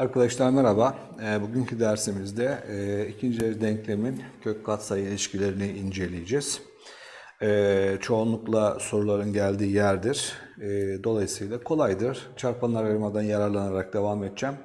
Arkadaşlar merhaba. Ee, Bugünkü dersimizde e, ikinci derece denklemin kök katsayı ilişkilerini inceleyeceğiz. Ee, Çoğunlukla soruların geldiği yerdir. Ee, Dolayısıyla kolaydır. Çarpanlar ayırmadan yararlanarak devam edeceğim.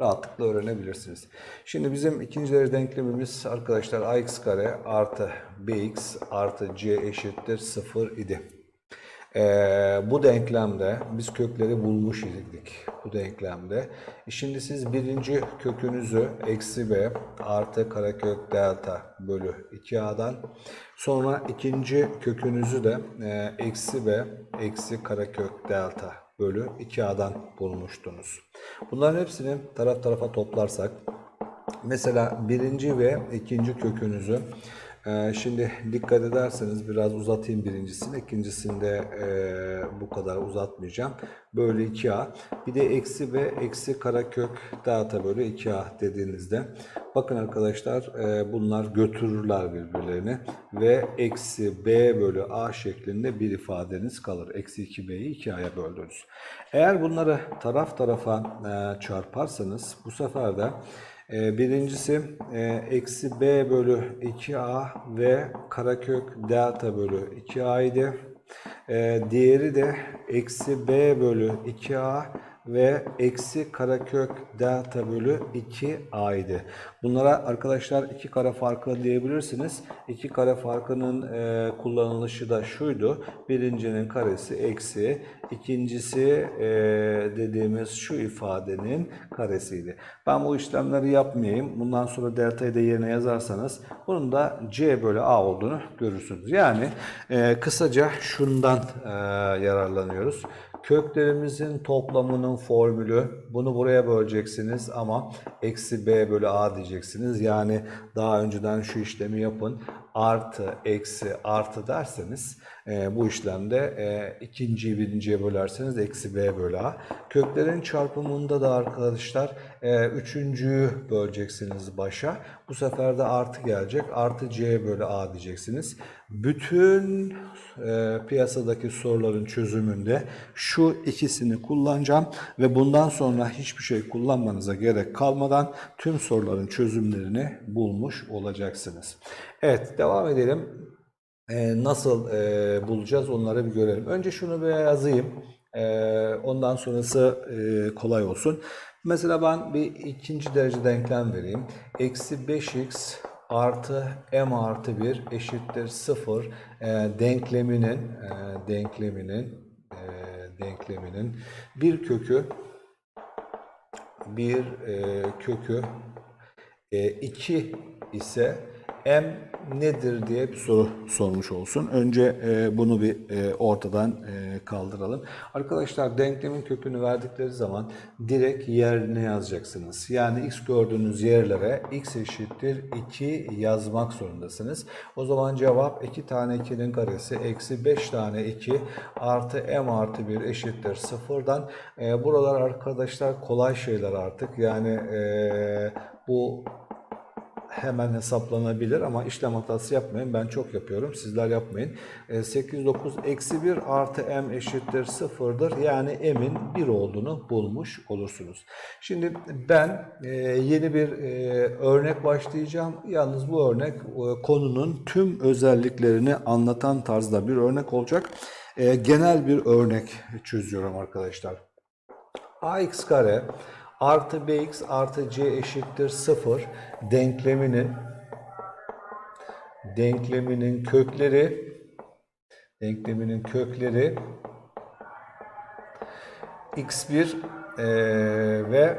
Rahatlıkla öğrenebilirsiniz. Şimdi bizim ikinci derece denklemimiz arkadaşlar ax kare artı bx artı c eşittir 0 idi. Ee, bu denklemde biz kökleri bulmuş idik bu denklemde. E Şimdi siz birinci kökünüzü eksi b artı karekök delta bölü 2a'dan sonra ikinci kökünüzü de e, eksi b eksi karekök delta bölü 2a'dan bulmuştunuz. Bunların hepsini taraf tarafa toplarsak mesela birinci ve ikinci kökünüzü Şimdi dikkat ederseniz biraz uzatayım birincisini. ikincisinde e, bu kadar uzatmayacağım. Bölü 2a. Bir de eksi b eksi karekök delta bölü 2a dediğinizde bakın arkadaşlar e, bunlar götürürler birbirlerini ve eksi b bölü a şeklinde bir ifadeniz kalır. Eksi 2b'yi 2a'ya böldünüz. Eğer bunları taraf tarafa e, çarparsanız bu sefer de ee, Birincisi e, eksi b bölü 2a ve karekök delta bölü 2a idi. Ee, Diğeri de eksi b bölü 2a ve eksi karekök delta bölü 2a idi. Bunlara arkadaşlar iki kare farkı diyebilirsiniz. İki kare farkının e, kullanılışı da şuydu. Birincinin karesi eksi, ikincisi e, dediğimiz şu ifadenin karesiydi. Ben bu işlemleri yapmayayım. Bundan sonra delta'yı da yerine yazarsanız bunun da c bölü a olduğunu görürsünüz. Yani e, kısaca şundan e, yararlanıyoruz. Köklerimizin toplamının formülü bunu buraya böleceksiniz ama eksi b bölü a diyeceksiniz. Yani daha önceden şu işlemi yapın. Artı, eksi, artı derseniz e, bu işlemde e, ikinciyi birinciye bölerseniz eksi b bölü a. Köklerin çarpımında da arkadaşlar e, üçüncüyü böleceksiniz başa. Bu sefer de artı gelecek. Artı c bölü a diyeceksiniz. Bütün e, piyasadaki soruların çözümünde şu ikisini kullanacağım ve bundan sonra hiçbir şey kullanmanıza gerek kalmadan tüm soruların çözümlerini bulmuş olacaksınız. Evet devam edelim. E, nasıl e, bulacağız onları bir görelim. Önce şunu bir yazayım. E, ondan sonrası e, kolay olsun. Mesela ben bir ikinci derece denklem vereyim. Eksi 5x artı m artı 1 eşittir 0 e, denkleminin e, denkleminin e, denkleminin bir kökü bir e, kökü 2 ise m nedir diye bir soru sormuş olsun. Önce e, bunu bir e, ortadan e, kaldıralım. Arkadaşlar denklemin kökünü verdikleri zaman direkt yerine yazacaksınız. Yani x gördüğünüz yerlere x eşittir 2 yazmak zorundasınız. O zaman cevap 2 tane 2'nin karesi eksi 5 tane 2 artı m artı 1 eşittir 0'dan. E, buralar arkadaşlar kolay şeyler artık. Yani bu hemen hesaplanabilir ama işlem hatası yapmayın. Ben çok yapıyorum. Sizler yapmayın. 8, 9, eksi 1 artı m eşittir 0'dır. Yani m'in 1 olduğunu bulmuş olursunuz. Şimdi ben e, yeni bir e, örnek başlayacağım. Yalnız bu örnek e, konunun tüm özelliklerini anlatan tarzda bir örnek olacak. Genel bir örnek çözüyorum arkadaşlar. ax kare artı bx artı c eşittir 0 denkleminin denkleminin kökleri denkleminin kökleri x1 e, ve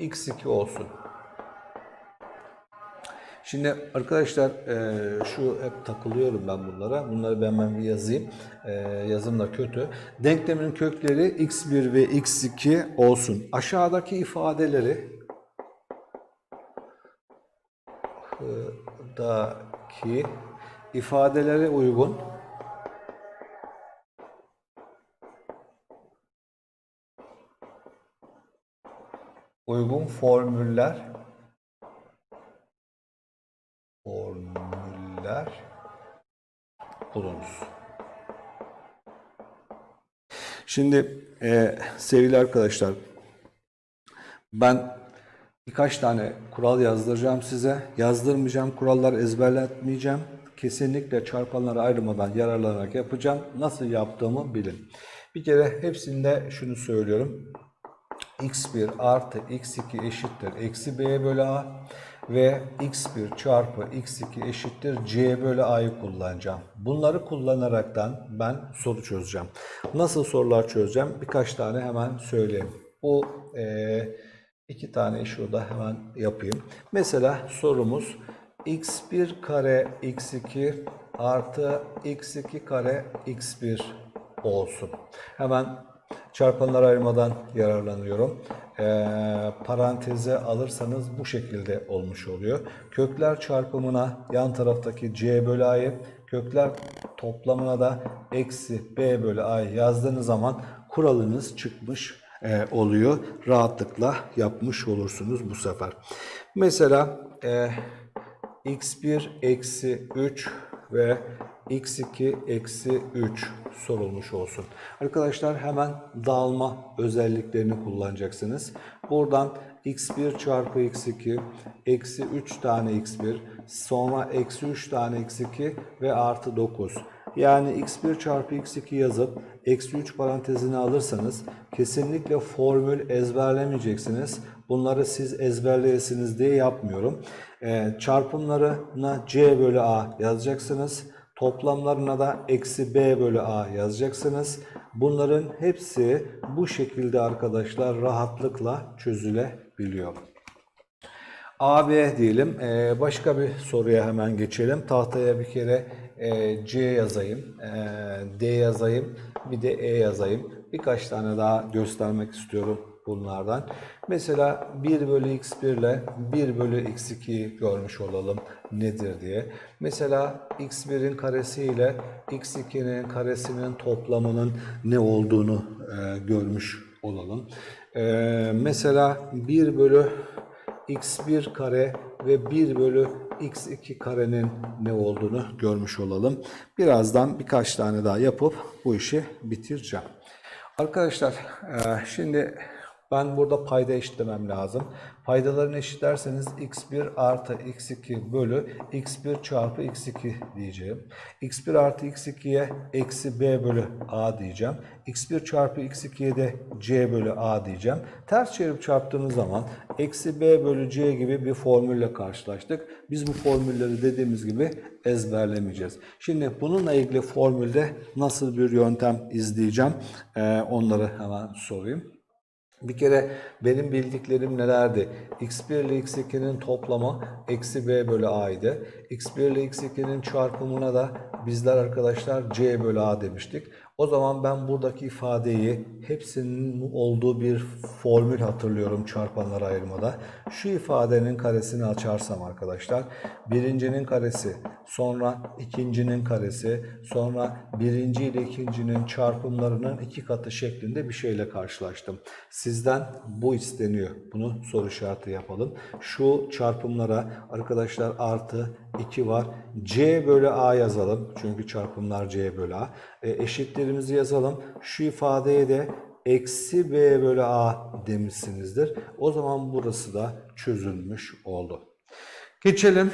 x2 olsun. Şimdi arkadaşlar e, şu hep takılıyorum ben bunlara. Bunları ben hemen bir yazayım. E, yazım da kötü. Denklemin kökleri x1 ve x2 olsun. Aşağıdaki ifadeleri daki ifadelere uygun uygun formüller formüller bulunuz. Şimdi e, sevgili arkadaşlar ben birkaç tane kural yazdıracağım size. Yazdırmayacağım kurallar ezberletmeyeceğim. Kesinlikle çarpanları ayrılmadan yararlanarak yapacağım. Nasıl yaptığımı bilin. Bir kere hepsinde şunu söylüyorum. x1 artı x2 eşittir eksi b bölü a ve x1 çarpı x2 eşittir c bölü a'yı kullanacağım. Bunları kullanaraktan ben soru çözeceğim. Nasıl sorular çözeceğim? Birkaç tane hemen söyleyeyim. Bu eee iki tane şurada hemen yapayım. Mesela sorumuz x1 kare x2 artı x2 kare x1 olsun. Hemen çarpanlar ayırmadan yararlanıyorum. Ee, paranteze alırsanız bu şekilde olmuş oluyor. Kökler çarpımına yan taraftaki c bölü a'yı, kökler toplamına da eksi b bölü a'yı yazdığınız zaman kuralınız çıkmış e, oluyor. Rahatlıkla yapmış olursunuz bu sefer. Mesela e, x1 eksi 3 ve x2 eksi 3 sorulmuş olsun. Arkadaşlar hemen dağılma özelliklerini kullanacaksınız. Buradan x1 çarpı x2 eksi 3 tane x1 sonra eksi 3 tane x2 ve artı 9. Yani x1 çarpı x2 yazıp eksi 3 parantezine alırsanız kesinlikle formül ezberlemeyeceksiniz. Bunları siz ezberleyesiniz diye yapmıyorum. Ee, çarpımlarına c bölü a yazacaksınız. Toplamlarına da eksi b bölü a yazacaksınız. Bunların hepsi bu şekilde arkadaşlar rahatlıkla çözülebiliyor. AB diyelim. Ee, başka bir soruya hemen geçelim. Tahtaya bir kere e, C yazayım, e, D yazayım, bir de E yazayım. Birkaç tane daha göstermek istiyorum bunlardan. Mesela 1 bölü x1 ile 1 bölü x2'yi görmüş olalım nedir diye. Mesela x1'in karesi ile x2'nin karesinin toplamının ne olduğunu e, görmüş olalım. E, mesela 1 bölü x1 kare ve 1 bölü x2 karenin ne olduğunu görmüş olalım. Birazdan birkaç tane daha yapıp bu işi bitireceğim. Arkadaşlar e, şimdi ben burada payda eşitlemem lazım. Paydalarını eşitlerseniz x1 artı x2 bölü x1 çarpı x2 diyeceğim. x1 artı x2'ye eksi b bölü a diyeceğim. x1 çarpı x2'ye de c bölü a diyeceğim. Ters çevirip çarptığınız zaman eksi b bölü c gibi bir formülle karşılaştık. Biz bu formülleri dediğimiz gibi ezberlemeyeceğiz. Şimdi bununla ilgili formülde nasıl bir yöntem izleyeceğim ee, onları hemen sorayım. Bir kere benim bildiklerim nelerdi? x1 ile x2'nin toplamı eksi b bölü a idi. x1 ile x2'nin çarpımına da bizler arkadaşlar c bölü a demiştik. O zaman ben buradaki ifadeyi hepsinin olduğu bir formül hatırlıyorum çarpanlara ayırmada. Şu ifadenin karesini açarsam arkadaşlar birincinin karesi sonra ikincinin karesi sonra birinci ile ikincinin çarpımlarının iki katı şeklinde bir şeyle karşılaştım. Sizden bu isteniyor. Bunu soru işareti yapalım. Şu çarpımlara arkadaşlar artı 2 var. C bölü A yazalım. Çünkü çarpımlar C bölü A. E, eşitlerimizi yazalım. Şu ifadeye de eksi B bölü A demişsinizdir. O zaman burası da çözülmüş oldu. Geçelim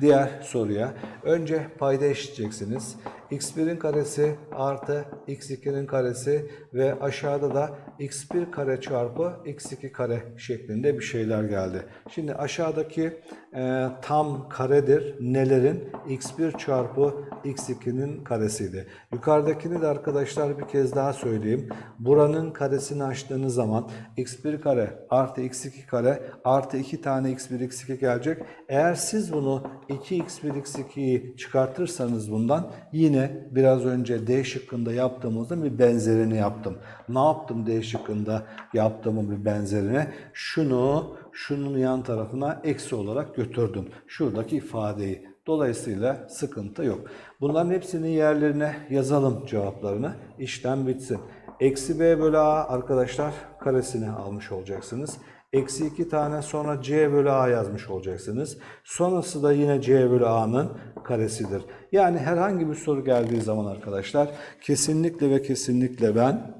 diğer soruya. Önce payda eşitleyeceksiniz. x1'in karesi artı x2'nin karesi ve aşağıda da x1 kare çarpı x2 kare şeklinde bir şeyler geldi. Şimdi aşağıdaki e, tam karedir. Nelerin? x1 çarpı x2'nin karesiydi. Yukarıdakini de arkadaşlar bir kez daha söyleyeyim. Buranın karesini açtığınız zaman x1 kare artı x2 kare artı 2 tane x1 x2 gelecek. Eğer siz bunu 2x1 x2'yi çıkartırsanız bundan yine biraz önce D şıkkında yaptığımızda bir benzerini yaptım. Ne yaptım D şıkkında yaptığımın bir benzerini? Şunu şunun yan tarafına eksi olarak götürdüm. Şuradaki ifadeyi. Dolayısıyla sıkıntı yok. Bunların hepsinin yerlerine yazalım cevaplarını. İşlem bitsin. Eksi b bölü a arkadaşlar karesini almış olacaksınız. Eksi 2 tane sonra c bölü a yazmış olacaksınız. Sonrası da yine c bölü a'nın karesidir. Yani herhangi bir soru geldiği zaman arkadaşlar kesinlikle ve kesinlikle ben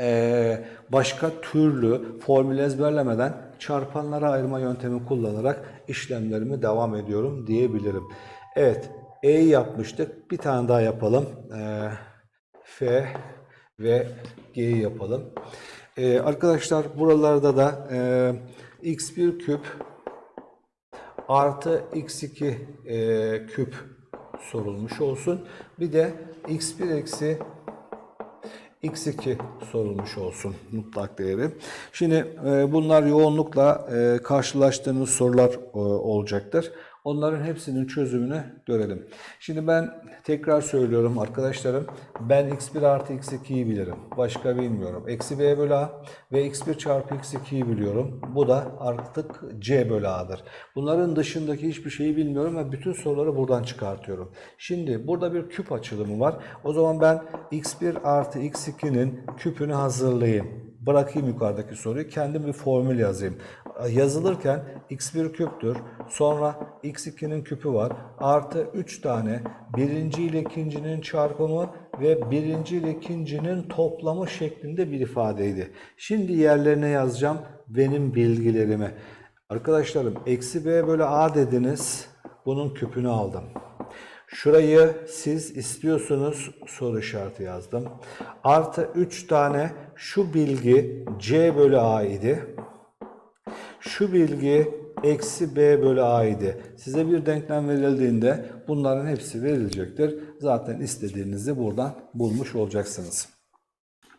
Ee, başka türlü formül ezberlemeden çarpanlara ayırma yöntemi kullanarak işlemlerimi devam ediyorum diyebilirim. Evet, E'yi yapmıştık. Bir tane daha yapalım. Ee, F ve G'yi yapalım. Ee, arkadaşlar buralarda da e, x1 küp artı x2 e, küp sorulmuş olsun. Bir de x1 eksi x2 sorulmuş olsun mutlak değeri. Şimdi e, bunlar yoğunlukla e, karşılaştığınız sorular e, olacaktır. Onların hepsinin çözümünü görelim. Şimdi ben tekrar söylüyorum arkadaşlarım. Ben x1 artı x2'yi bilirim. Başka bilmiyorum. Eksi b bölü a ve x1 çarpı x2'yi biliyorum. Bu da artık c bölü a'dır. Bunların dışındaki hiçbir şeyi bilmiyorum ve bütün soruları buradan çıkartıyorum. Şimdi burada bir küp açılımı var. O zaman ben x1 artı x2'nin küpünü hazırlayayım. Bırakayım yukarıdaki soruyu. Kendim bir formül yazayım. Yazılırken x1 küptür. Sonra x2'nin küpü var. Artı 3 tane birinci ile ikincinin çarpımı ve birinci ile ikincinin toplamı şeklinde bir ifadeydi. Şimdi yerlerine yazacağım benim bilgilerimi. Arkadaşlarım eksi b bölü a dediniz. Bunun küpünü aldım. Şurayı siz istiyorsunuz soru işareti yazdım. Artı 3 tane şu bilgi c bölü a idi. Şu bilgi eksi b bölü a idi. Size bir denklem verildiğinde bunların hepsi verilecektir. Zaten istediğinizi buradan bulmuş olacaksınız.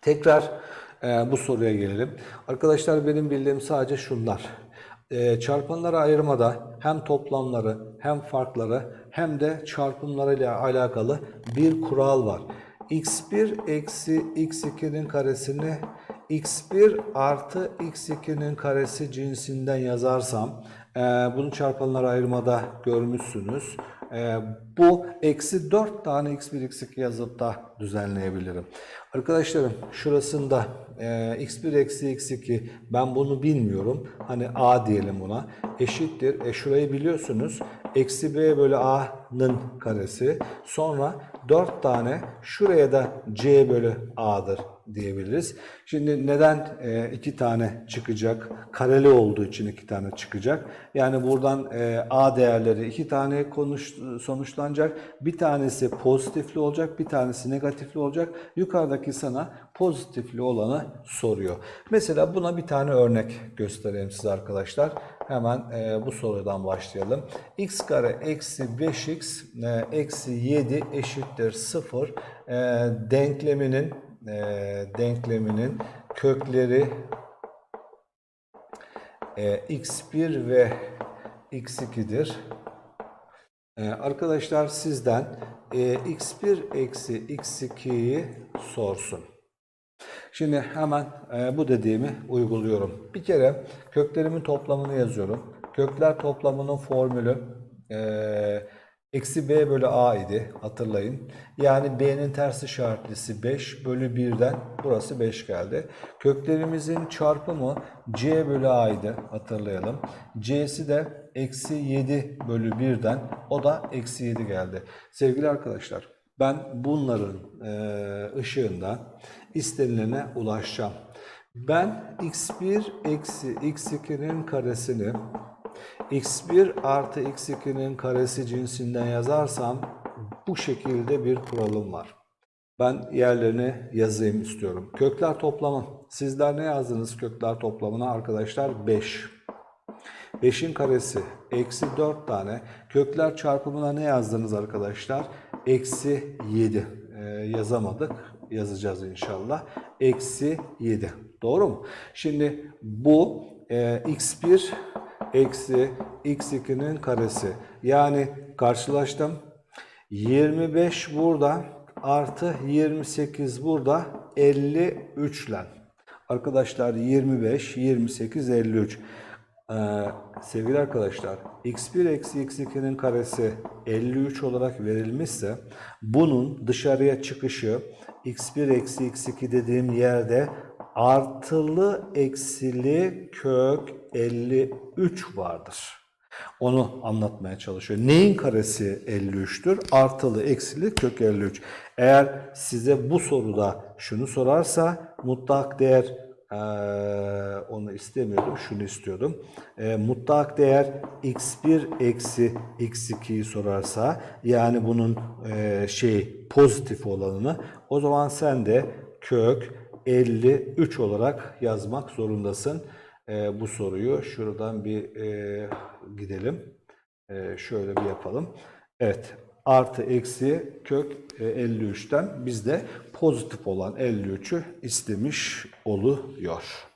Tekrar e, bu soruya gelelim. Arkadaşlar benim bildiğim sadece şunlar. E, çarpanlara ayırmada hem toplamları hem farkları hem de çarpımlarıyla alakalı bir kural var. x1 eksi x2'nin karesini x1 artı x2'nin karesi cinsinden yazarsam e, bunu çarpanlara ayırmada görmüşsünüz. E, bu eksi 4 tane x1 x2 yazıp da düzenleyebilirim. Arkadaşlarım şurasında e, x1 eksi x2 ben bunu bilmiyorum. Hani a diyelim buna eşittir. E şurayı biliyorsunuz. Eksi b bölü a'nın karesi. Sonra 4 tane şuraya da c bölü a'dır diyebiliriz. Şimdi neden e, iki tane çıkacak? Kareli olduğu için iki tane çıkacak. Yani buradan e, a değerleri iki tane konuş, sonuçlanacak. Bir tanesi pozitifli olacak, bir tanesi negatifli olacak. Yukarıdaki sana pozitifli olanı soruyor. Mesela buna bir tane örnek göstereyim size arkadaşlar. Hemen e, bu sorudan başlayalım. x kare eksi 5x e, eksi 7 eşittir 0 e, denkleminin e, denkleminin kökleri e, x1 ve x2'dir. E, arkadaşlar sizden e, x1 eksi x2'yi sorsun. Şimdi hemen e, bu dediğimi uyguluyorum. Bir kere köklerimin toplamını yazıyorum. Kökler toplamının formülü e, eksi b bölü a idi hatırlayın. Yani b'nin ters işaretlisi 5 bölü 1'den burası 5 geldi. Köklerimizin çarpımı c bölü a idi hatırlayalım. c'si de eksi 7 bölü 1'den o da eksi 7 geldi. Sevgili arkadaşlar ben bunların e, ışığında istenilene ulaşacağım. Ben x1 eksi x2'nin karesini x1 artı x2'nin karesi cinsinden yazarsam bu şekilde bir kuralım var. Ben yerlerini yazayım istiyorum. Kökler toplamı. Sizler ne yazdınız kökler toplamına arkadaşlar? 5. 5'in karesi eksi 4 tane. Kökler çarpımına ne yazdınız arkadaşlar? Eksi 7. Ee, yazamadık. Yazacağız inşallah. Eksi 7. Doğru mu? Şimdi bu e, x1 eksi x2'nin karesi. Yani karşılaştım. 25 burada artı 28 burada 53 ile. Arkadaşlar 25, 28, 53. Ee, sevgili arkadaşlar x1 eksi x2'nin karesi 53 olarak verilmişse bunun dışarıya çıkışı x1 eksi x2 dediğim yerde artılı eksili kök 53 vardır. Onu anlatmaya çalışıyor. Neyin karesi 53'tür? Artılı, eksili, kök 53. Eğer size bu soruda şunu sorarsa mutlak değer eee, onu istemiyordum, şunu istiyordum. Eee mutlak değer x1 eksi x2'yi sorarsa yani bunun eee, şey pozitif olanını o zaman sen de kök 53 olarak yazmak zorundasın e, bu soruyu. Şuradan bir e, gidelim. E, şöyle bir yapalım. Evet. Artı eksi kök e, 53'ten biz de pozitif olan 53'ü istemiş oluyor.